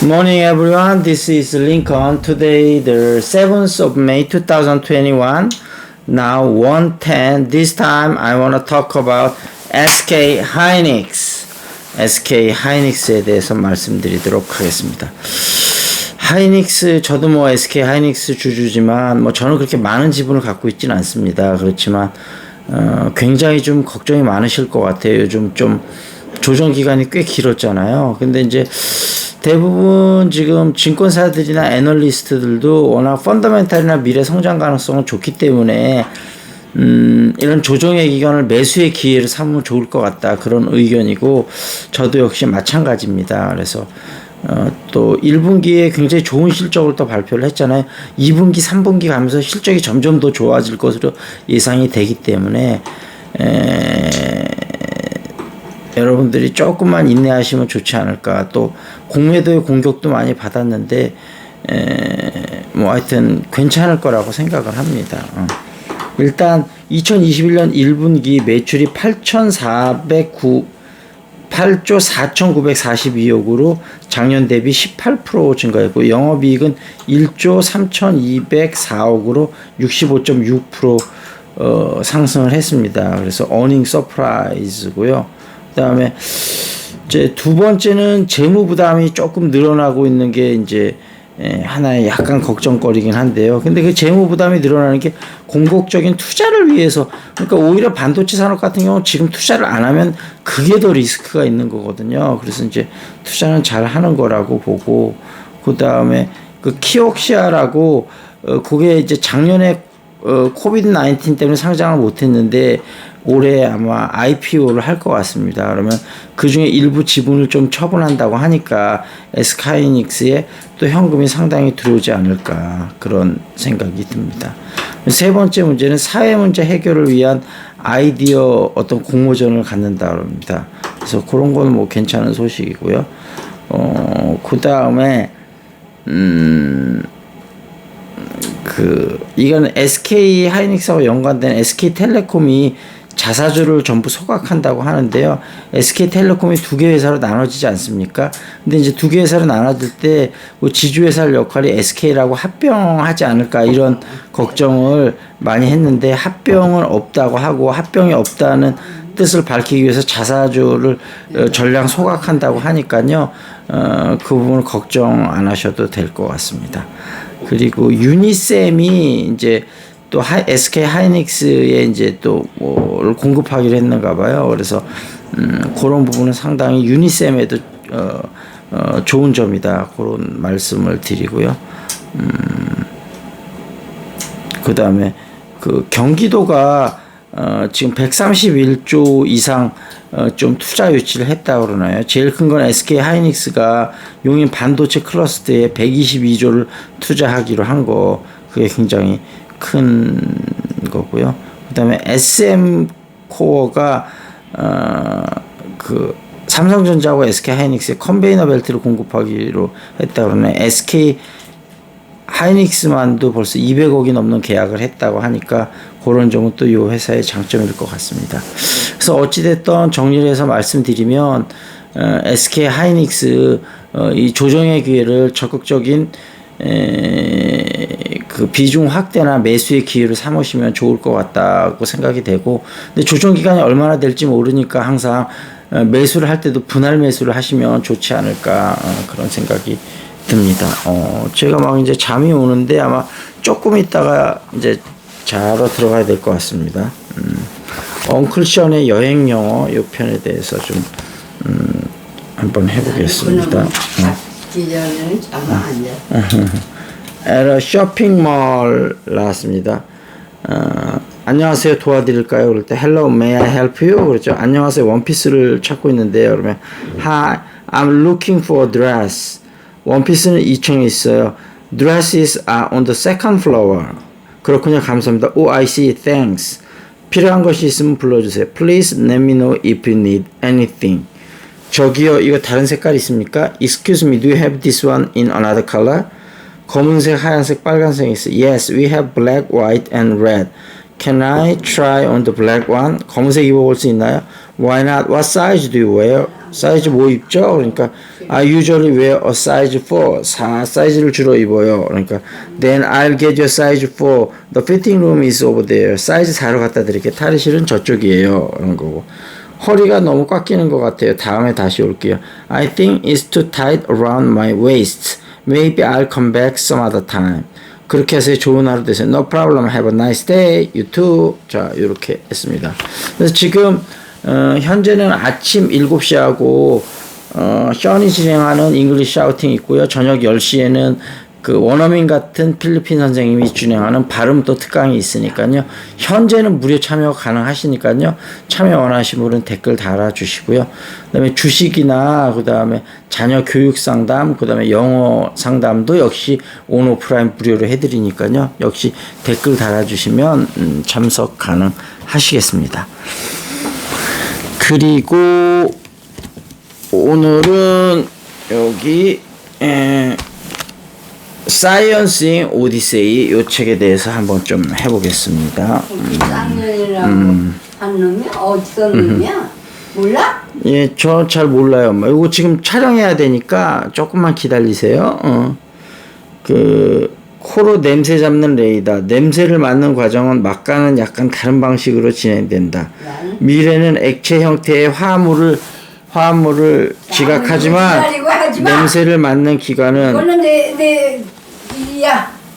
Morning everyone, this is Lincoln. Today the 7th of May 2021. Now 110. This time I want to talk about SK Hynix. SK 하이닉스에 대해서 말씀드리도록 하겠습니다. 하이닉스 저도 뭐 SK 하이닉스 주주지만 뭐 저는 그렇게 많은 지분을 갖고 있지는 않습니다. 그렇지만 어, 굉장히 좀 걱정이 많으실 것 같아요. 요즘 좀 조정 기간이 꽤 길었잖아요. 근데 이제 대부분 지금 증권사들이나 애널리스트들도 워낙 펀더멘탈이나 미래 성장 가능성은 좋기 때문에 음, 이런 조정의 기간을 매수의 기회를 삼으면 좋을 것 같다. 그런 의견이고, 저도 역시 마찬가지입니다. 그래서, 어, 또 1분기에 굉장히 좋은 실적을 또 발표를 했잖아요. 2분기, 3분기 가면서 실적이 점점 더 좋아질 것으로 예상이 되기 때문에, 에, 여러분들이 조금만 인내하시면 좋지 않을까. 또 공매도의 공격도 많이 받았는데, 에, 뭐 하여튼 괜찮을 거라고 생각을 합니다. 어. 일단 2021년 1분기 매출이 8,409 8조 4,942억으로 작년 대비 18% 증가했고 영업이익은 1조 3,204억으로 65.6% 어, 상승을 했습니다. 그래서 어닝 서프라이즈고요. 그다음에 이제 두 번째는 재무 부담이 조금 늘어나고 있는 게 이제 예, 하나의 약간 걱정거리긴 한데요. 근데 그 재무 부담이 늘어나는 게 공격적인 투자를 위해서 그러니까 오히려 반도체 산업 같은 경우 지금 투자를 안 하면 그게 더 리스크가 있는 거거든요. 그래서 이제 투자는 잘 하는 거라고 보고 그 다음에 그 키옥시아라고 어 그게 이제 작년에 어 코비드 19 때문에 상장을 못했는데 올해 아마 IPO를 할 것 같습니다. 그러면 그 중에 일부 지분을 좀 처분한다고 하니까 에스카이닉스에 또 현금이 상당히 들어오지 않을까 그런 생각이 듭니다. 세 번째 문제는 사회 문제 해결을 위한 아이디어 어떤 공모전을 갖는다 그럽니다. 그래서 그런 거는 뭐 괜찮은 소식이고요. 어, 그 다음에, 음, 그, 이건 SK 하이닉스하고 연관된 SK 텔레콤이 자사주를 전부 소각한다고 하는데요. SK텔레콤이 두 개 회사로 나눠지지 않습니까? 근데 이제 두 개 회사로 나눠질 때 뭐 지주회사 역할이 SK라고 합병하지 않을까 이런 걱정을 많이 했는데 합병은 없다고 하고 합병이 없다는 뜻을 밝히기 위해서 자사주를 어, 전량 소각한다고 하니까요. 어, 그 부분을 걱정 안 하셔도 될 것 같습니다. 그리고 유니셈이 이제 또 하이, SK 하이닉스에 이제 또 뭐를 공급하기로 했는가 봐요. 그래서 음, 그런 부분은 상당히 유니셈에도 어, 어, 좋은 점이다. 그런 말씀을 드리고요. 음, 그 다음에 그 경기도가 어, 지금 131조 이상 어, 좀 투자 유치를 했다 그러나요? 제일 큰 건 SK 하이닉스가 용인 반도체 클러스터에 122조를 투자하기로 한 거, 그게 굉장히 큰 거고요. 그다음에 SM 코어가 어, 그 삼성전자하고 SK 하이닉스의 컨베이너 벨트를 공급하기로 했다 그러네. SK 하이닉스만도 벌써 200억이 넘는 계약을 했다고 하니까 그런 점은 또 이 회사의 장점일 것 같습니다. 그래서 어찌됐던 정리를 해서 말씀드리면 어, SK 하이닉스 어, 이 조정의 기회를 적극적인 에, 그 비중 확대나 매수의 기회를 삼으시면 좋을 것 같다고 생각이 되고 근데 조정 기간이 얼마나 될지 모르니까 항상 어, 매수를 할 때도 분할 매수를 하시면 좋지 않을까 어, 그런 생각이 듭니다. 어, 제가 막 이제 잠이 오는데 아마 조금 있다가 이제 자러 들어가야 될 것 같습니다. 음, 엉클션의 여행 영어 이 편에 대해서 좀 음, 한번 해보겠습니다. 어. 기자는 아마 아니야. 에러 쇼핑몰 나왔습니다. 어, 안녕하세요 도와드릴까요? 그럴 때 Hello, may I help you? 그렇죠. 안녕하세요 원피스를 찾고 있는데요. 그러면 Hi, I'm looking for a dress. 원피스는 2층에 있어요. Dresses are on the second floor. 그렇군요. 감사합니다. Oh, I see. Thanks. 필요한 것이 있으면 불러주세요. Please let me know if you need anything. 저기요, 이거 다른 색깔 있습니까? Excuse me, do you have this one in another color? 검은색, 하얀색, 빨간색 있어. Yes, we have black, white, and red. Can I try on the black one? 검은색 입어볼 수 있나요? Why not? What size do you wear? 사이즈 뭐 입죠? 그러니까 I usually wear a size 4. 4 사이즈를 주로 입어요. 그러니까 then I'll get your size 4. The fitting room is over there. 사이즈 4로 갖다 드릴게요. 탈의실은 저쪽이에요. 그런 거고. 허리가 너무 꽉 끼는 것 같아요. 다음에 다시 올게요. I think it's too tight around my waist. Maybe I'll come back some other time. 그렇게 해서 좋은 하루 되세요. No problem. Have a nice day. You too. 자, 이렇게 했습니다. 그래서 지금 어, 현재는 아침 7시하고 어, 션이 진행하는 잉글리시 샤우팅 있고요. 저녁 10시에는 그 원어민 같은 필리핀 선생님이 진행하는 발음도 특강이 있으니까요. 현재는 무료 참여 가능하시니까요. 참여 원하시는 분은 댓글 달아주시고요. 그다음에 주식이나 그다음에 자녀 교육 상담, 그다음에 영어 상담도 역시 온 오프라인 무료로 해드리니까요. 역시 댓글 달아주시면 음, 참석 가능하시겠습니다. 그리고 오늘은 여기 에, 사이언싱 오디세이 요 책에 대해서 한번 좀 해보겠습니다. 쌍년이라고 음. 어디서 놈이야? 몰라? 예, 저 잘 몰라요. 엄마. 이거 지금 촬영해야 되니까 조금만 기다리세요. 어. 그 코로 냄새 잡는 레이더. 냄새를 맡는 과정은 막과는 약간 다른 방식으로 진행된다. 나는 미래는 액체 형태의 화합물을 화합물을 지각하지만 마. 냄새를 맡는 기관은 내, 내, 야,